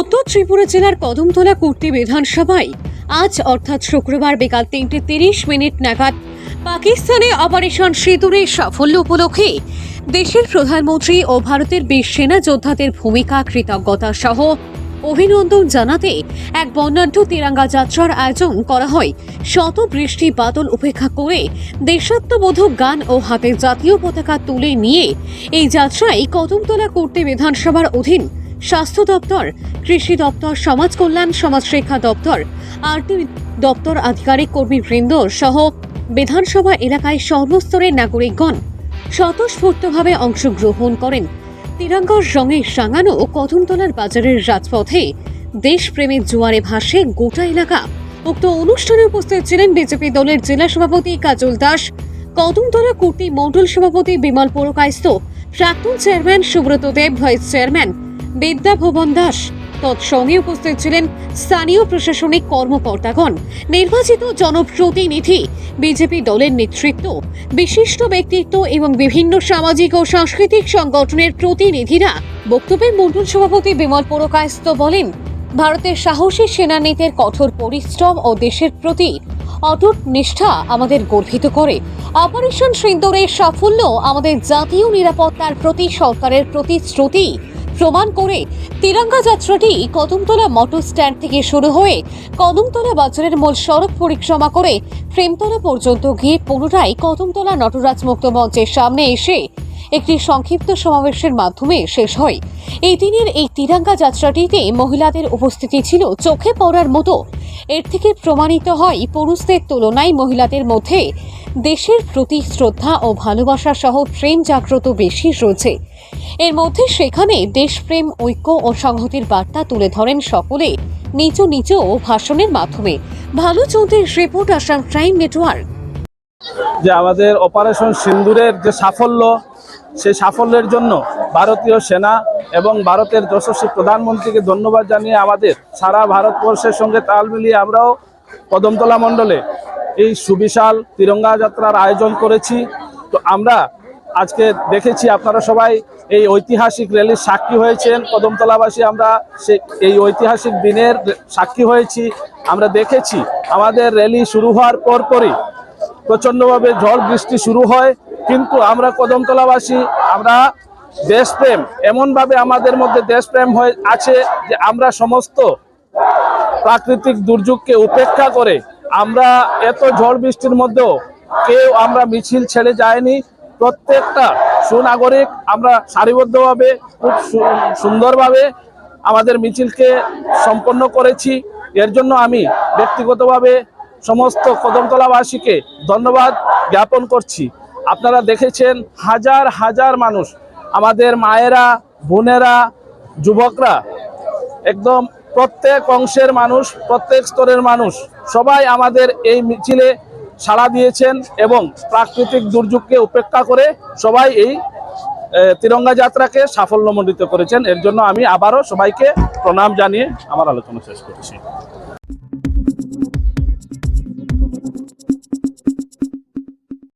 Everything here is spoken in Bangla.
উত্তর ত্রিপুরা জেলার কদমতলা কুর্তি বিধানসভায়। আজ অর্থাৎ শুক্রবার বিকাল তিনটে তিরিশ মিনিট নাগাদ পাকিস্তানে অপারেশন সিঁদুরের সাফল্য উপলক্ষে দেশের প্রধানমন্ত্রী ও ভারতের বীর সেনা যোদ্ধাদের ভূমিকা, কৃতজ্ঞতা সহ অভিনন্দন জানাতে এক বর্ণাঢ্য তিরঙ্গা যাত্রার আয়োজন করা হয়। শত বৃষ্টি বাদল উপেক্ষা করে দেশাত্মবোধক গান ও হাতে জাতীয় পতাকা তুলে নিয়ে এই যাত্রায় কদমতলা করতে বিধানসভার অধীন স্বাস্থ্য দপ্তর, কৃষি দপ্তর, সমাজ কল্যাণ সমাজ শিক্ষা দপ্তর, আরটি দপ্তর আধিকারিক কর্মী কর্মীবৃন্দ সহ বিধানসভা এলাকায় সর্বস্তরের নাগরিকগণ স্বতঃস্ফূর্তভাবে অংশগ্রহণ করেন। তিরঙ্গার রঙে সাঙানো ও কদমতলার বাজারের রাজপথে দেশপ্রেমের জোয়ারে ভাসে গোটা এলাকা। উক্ত অনুষ্ঠানে উপস্থিত ছিলেন বিজেপি দলের জেলা সভাপতি কাজল দাস, কদমতলা কুর্তি মণ্ডল সভাপতি বিমল পুরকায়স্থ, প্রাক্তন chairman Subrata Deb, vice chairman Bidya Bhuban Das. তৎসঙ্গে উপস্থিত ছিলেন স্থানীয় প্রশাসনিক কর্মকর্তাগণ। নির্বাচিত জনপ্রতিনিধি, বিজেপি দলের নেতৃত্ব, বিশিষ্ট ব্যক্তিত্ব এবং বিভিন্ন সামাজিক ও সাংস্কৃতিক সংগঠনের প্রতিনিধিরা বক্তব্যে মণ্ডল সভাপতি বিমল পুরকায়স্থ বলেন, ভারতের সাহসী সেনানীতির কঠোর পরিশ্রম ও দেশের প্রতি অটুট নিষ্ঠা আমাদের গর্বিত করে। অপারেশন সিন্দুরের সাফল্য আমাদের জাতীয় নিরাপত্তার প্রতি সরকারের প্রতিশ্রুতি প্রমাণ করে তিরঙ্গা যাত্রাটি কদমতলা মোটর স্ট্যান্ড থেকে শুরু হয়ে কদমতলা বাজারের মূল সড়ক পরিক্রমা করে প্রেমতলা পর্যন্ত গিয়ে পুনরায় কদমতলা নটরাজ মুক্ত মঞ্চের সামনে এসে একটি সংক্ষিপ্ত সমাবেশের মাধ্যমে শেষ হয়। এই দিনের এই তিরঙ্গা যাত্রাটিতে মহিলাদের উপস্থিতি ছিল চোখে পড়ার মতো। এর থেকে প্রমাণিত হয় পুরুষদের তুলনায় মহিলাদের মধ্যে দেশের প্রতি শ্রদ্ধা ও ভালোবাসা সহ প্রেম জাগ্রত বেশি রয়েছে। এর মধ্যে সেখানে দেশপ্রেম, ঐক্য ও সংহতির বার্তা তুলে ধরেন সকলে নিজ নিজ ভাষণের মাধ্যমে। ভালো চৌধুরীর রিপোর্ট আসাম ক্রাইম নেটওয়ার্ক। যে আমাদের অপারেশন সিন্দুরের যে সাফল্য, সেই সাফল্যের জন্য ভারতীয় সেনা এবং ভারতের যশস্বী প্রধানমন্ত্রীকে ধন্যবাদ জানিয়ে আমাদের সারা ভারতবর্ষের সঙ্গে তাল মিলিয়ে আমরাও কদমতলা মণ্ডলে এই সুবিশাল তিরঙ্গা যাত্রার আয়োজন করেছি। তো আমরা আজকে দেখেছি আপনারা সবাই এই ঐতিহাসিক র্যালির সাক্ষী হয়েছেন। কদমতলাবাসী আমরা সে এই ঐতিহাসিক দিনের সাক্ষী হয়েছি। আমরা দেখেছি আমাদের র্যালি শুরু হওয়ার পরপরই প্রচণ্ডভাবে ঝড় বৃষ্টি শুরু হয়। কিন্তু আমরা কদমতলাবাসী, আমরা দেশপ্রেম, এমনভাবে আমাদের মধ্যে দেশপ্রেম হয়ে আছে যে আমরা সমস্ত প্রাকৃতিক দুর্যোগকে উপেক্ষা করে আমরা এত ঝড় বৃষ্টির মধ্যেও কেউ আমরা মিছিল ছেড়ে যায়নি প্রত্যেকটা সুনাগরিক আমরা সারিবদ্ধভাবে, খুব সুন্দরভাবে আমাদের মিছিলকে সম্পন্ন করেছি। এর জন্য আমি ব্যক্তিগতভাবে সমস্ত কদমতলাবাসীকে ধন্যবাদ জ্ঞাপন করছি। আপনারা দেখেছেন হাজার হাজার মানুষ, আমাদের মায়েরা, বোনেরা, যুবকরা একদম প্রত্যেক অংশের মানুষ, প্রত্যেক স্তরের মানুষ সবাই আমাদের এই মিছিলে সাড়া দিয়েছেন এবং প্রাকৃতিক দুর্যোগকে উপেক্ষা করে সবাই এই তিরঙ্গা যাত্রাকে সাফল্যমণ্ডিত করেছেন। এর জন্য আমি আবারও সবাইকে প্রণাম জানিয়ে আমার আলোচনা শেষ করছি।